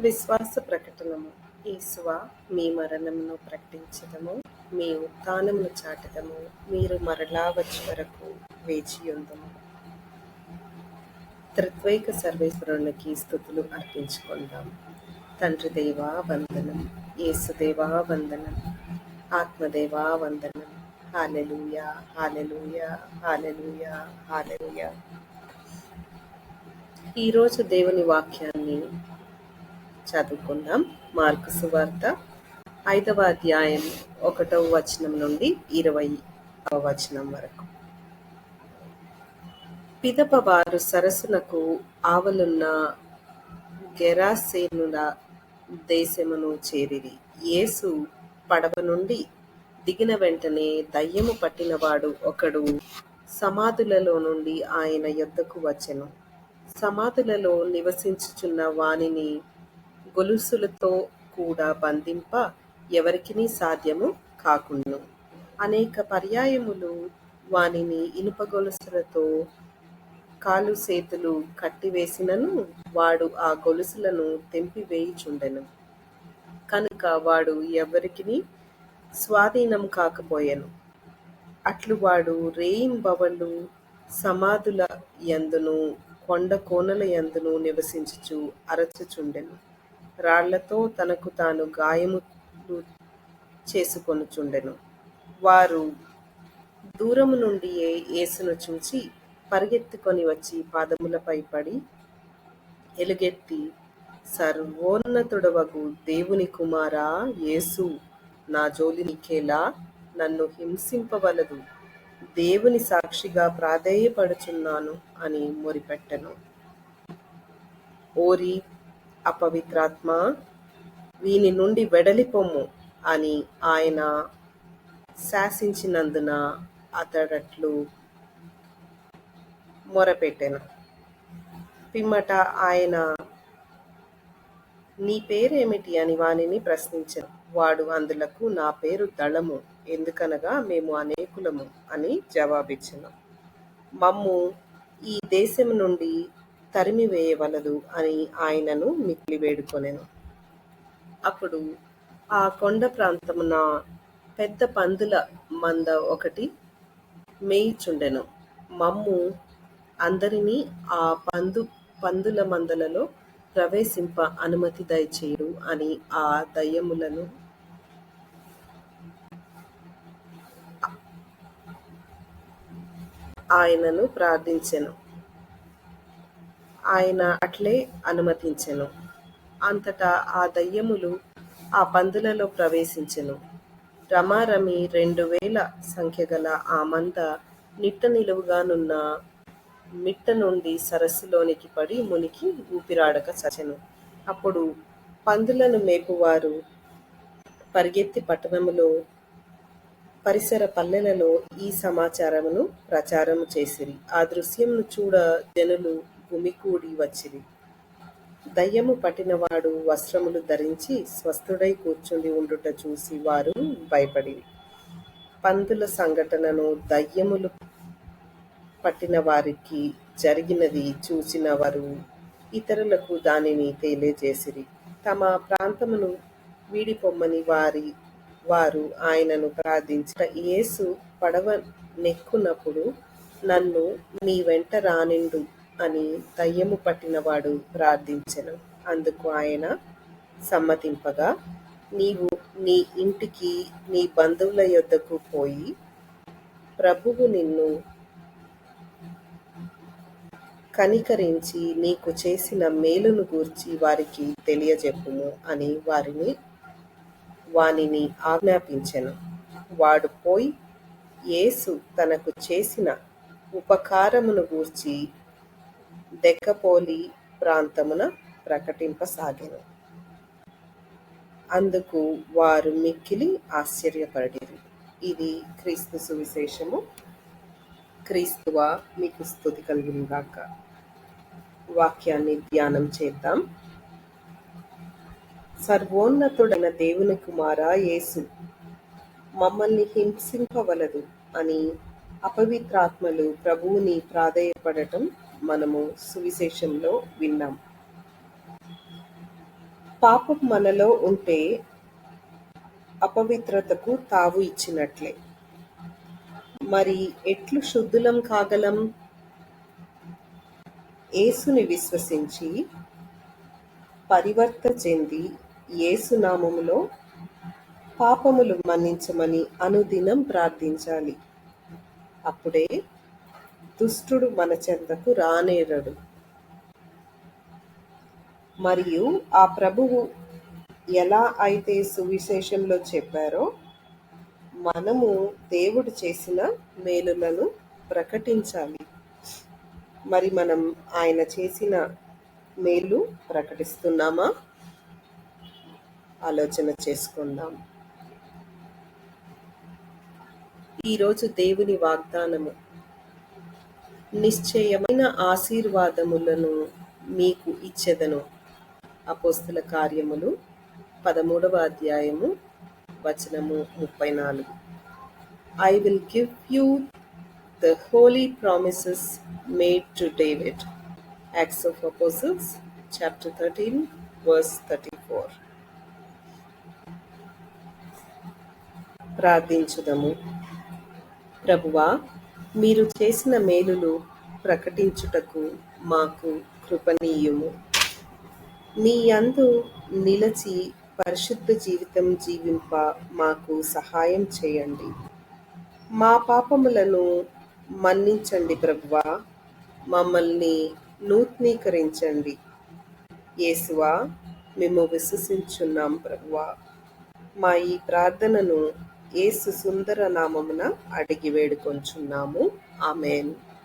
విశ్వాస ప్రకటనము. ఈశ్వ మీ మరణమును ప్రకటించదము. మీ ఉత్థానమును చాటదము. మీరు మరలా వచ్చి వరకు వేచియుందము త్రిత్వైక సర్వేశ్వరునికి స్థుతులు అర్పించుకుందాం. తండ్రి దేవా వందనం. యేసుదేవా వందనం. ఆత్మదేవా వందనం. Hallelujah hallelujah hallelujah hallelujah. ఈరోజు దేవుని వాక్యాన్ని చదువుకుందాం. మార్కు సువార్త ఐదవ అధ్యాయం ఒకటవ వచనం నుండి ఇరవై వచనం వరకు. పిదప వారు సరస్సునకు ఆవలున్న గెరాసేనుల దేశమును చేరిరి. యేసు పడవ నుండి దిగిన వెంటనే దయ్యము పట్టినవాడు ఒకడు సమాధులలో నుండి ఆయన యొద్దకు వచ్చెను. సమాధులలో నివసించుచున్న వానిని గొలుసులతో కూడా బంధింప ఎవరికిని సాధ్యము కాకుండు. అనేక పర్యాయములు వానిని ఇనుప గొలుసులతో కాలు చేతులు కట్టివేసినను వాడు ఆ గొలుసులను తెంపివేయుచుండెను. కనుక వాడు ఎవరికిని స్వాధీనం కాకపోయెను. అట్లు వాడు రేయింబవళ్ళు సమాధుల యందును కొండ కోనల యందును నివసించుచు అరచుచుండెను. రాళ్ళతో తనకు తాను గాయములు చేసుకొనుచుండెను. వారు దూరము నుండి యేసును చూచి పరిగెత్తుకొని వచ్చి పాదములపై పడి ఎలుగెత్తి సర్వోన్నతుడవగు దేవుని కుమారా యేసు నా జోలి నీకేలా? నన్ను హింసింపవలదు. దేవుని సాక్షిగా ప్రాధేయపడుచున్నాను అని మొరిపెట్టెను. ఓరి అపవిత్రాత్మ వీని నుండి వెడలిపొమ్ము అని ఆయన శాసించినందున అతడట్లు మొరపెట్టెను. పిమ్మట ఆయన నీ పేరేమిటి అని వానిని ప్రశ్నించాను. వాడు అందులకు నా పేరు దళము ఎందుకనగా మేము అనేకులము అని జవాబిచ్చిన. మమ్ము ఈ దేశం నుండి తరిమి వేయవలదు అని ఆయనను మిక్కిలి వేడుకొనెను. అప్పుడు ఆ కొండ ప్రాంతమున పెద్ద పందుల మంద ఒకటి మేయిచుండెను. మమ్ము అందరినీ ఆ పందు పందుల మందలలో ప్రవేశింప అనుమతి దయచేయుడు అని ఆ దయ్యములను ఆయనను ప్రార్థించెను. ఆయన అట్లే అనుమతించెను. అంతటా ఆ దయ్యములు ఆ పందులలో ప్రవేశించెను. రమారమి రెండు వేల సంఖ్య గల ఆ మంద నిట్ట నిలువుగానున్న మిట్ట నుండి సరస్సులోనికి పడి మునికి ఊపిరాడక చచెను అప్పుడు పందులను మేపువారు పరిగెత్తి పట్టణములో పరిసర పల్లెలలో ఈ సమాచారమును ప్రచారము చేసిరి. ఆ దృశ్యంను చూడ జనులు గుమికూడి వచ్చిరి. దయ్యము పట్టినవాడు వస్త్రములు ధరించి స్వస్థుడై కూర్చుండి ఉండుట చూసి వారు భయపడి పందుల సంఘటనను దయ్యములు పట్టిన వారికి జరిగినది చూసిన వారు ఇతరులకు దానిని తెలియజేసిరి. తమ ప్రాంతమును వీడిపొమ్మని వారి వారు ఆయనను ప్రార్థించిన యేసు పడవ నెక్కునప్పుడు నన్ను నీ వెంట రానిండు. అని దయ్యము పట్టినవాడు ప్రార్థించెను. అందుకు ఆయన సమ్మతింపగా నీవు నీ ఇంటికి నీ బంధువుల యొద్దకు పోయి ప్రభువు నిన్ను కనికరించి నీకు చేసిన మేలును గూర్చి వారికి తెలియజెప్పుము అని వారిని వానిని ఆజ్ఞాపించెను. వాడు పోయి యేసు తనకు చేసిన ఉపకారమును గూర్చి దెక్కపోలి ప్రాంతమున ప్రకటింపసాగెను. అందుకు వారు మిక్కిలి ఆశ్చర్యపడిరి. ఇది క్రీస్తు సువిశేషము. క్రీస్తువా మీకు స్థుతి కలుగునుగాక. వాక్యాన్ని ధ్యానం చేద్దాం. సర్వోన్నతుడైన దేవుని కుమార యేసు మమ్మల్ని హింసింపవలదు అని అపవిత్రాత్మలు ప్రభువుని ప్రాధేయపడటం మనము సువిశేషంలో విన్నాం. పాపం మనలో ఉంటే అపవిత్రతకు తావు ఇచ్చినట్లే. మరి ఎట్లు శుద్ధులం కాగలం? యేసుని విశ్వసించి పరివర్త చెంది యేసు నామములో పాపములు మన్నించమని అనుదినం ప్రార్థించాలి. అప్పుడే దుష్టుడు మన చెంతకు రానేరడు. మరియు ఆ ప్రభువు ఎలా అయితే సువిశేషంలో చెప్పారో మనము దేవుడు చేసిన మేలులను ప్రకటించాలి. మరి మనం ఆయన చేసిన మేలు ప్రకటిస్తున్నామా? ఆలోచన చేసుకుందాం. ఈరోజు దేవుని వాగ్దానము. నిశ్చయమైన ఆశీర్వాదములను మీకు ఇచ్చెదను. అపోస్తుల కార్యములు పదమూడవ అధ్యాయము వచనము ముప్పై నాలుగు I will give you the holy promises made to David Acts of Apostles chapter thirteen verse thirty four ప్రార్థించుదము. ప్రభువా మీరు చేసిన మేలులు ప్రకటించుటకు మాకు కృపనీయము నీ అందు నిలచి పరిశుద్ధ జీవితం జీవింప మాకు సహాయం చేయండి. మా పాపములను మన్నించండి ప్రభువా. మమ్మల్ని నూతనీకరించండి. యేసువా మేము విశ్వసించున్నాం ప్రభువా. మా ఈ ప్రార్థనను ఏసు సుందర నామమున అడిగి వేడుకొంచున్నాము. ఆమెన్.